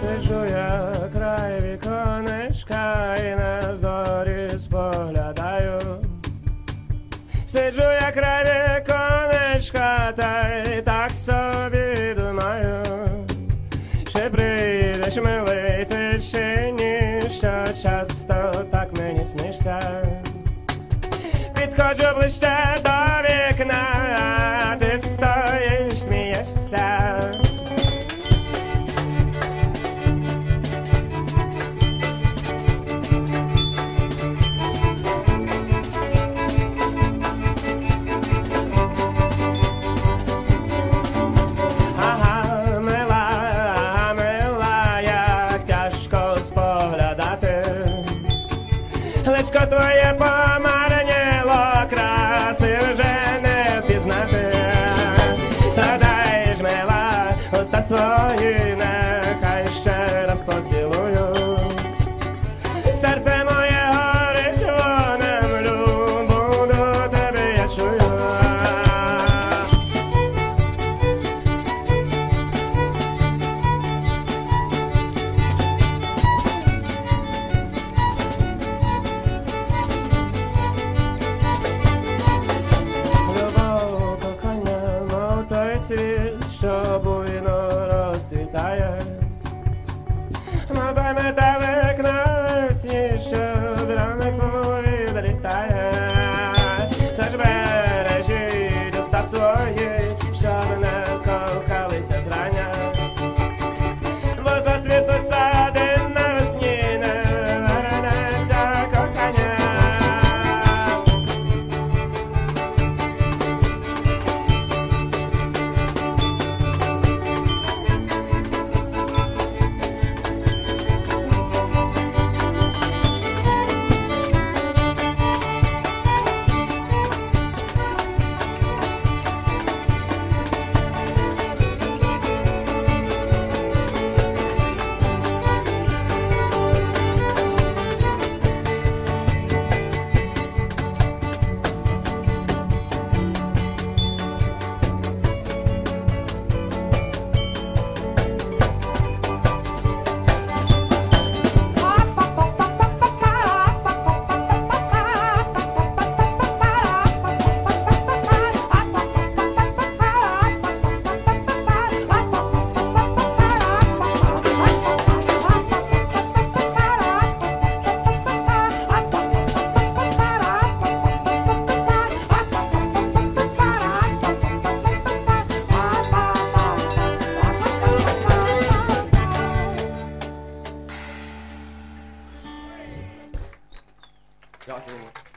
Сиджу я край віконечка і на зорі споглядаю. Сиджу я край віконечка, та й так собі думаю. Чи прийдеш милий ти чи ні, що часто так мені снишся. Підходжу ближче до вікна, твоє помараніло краси вже не впізнати. Та дай ж мила, уста свої, нехай ще раз поцілую. Josh anymore.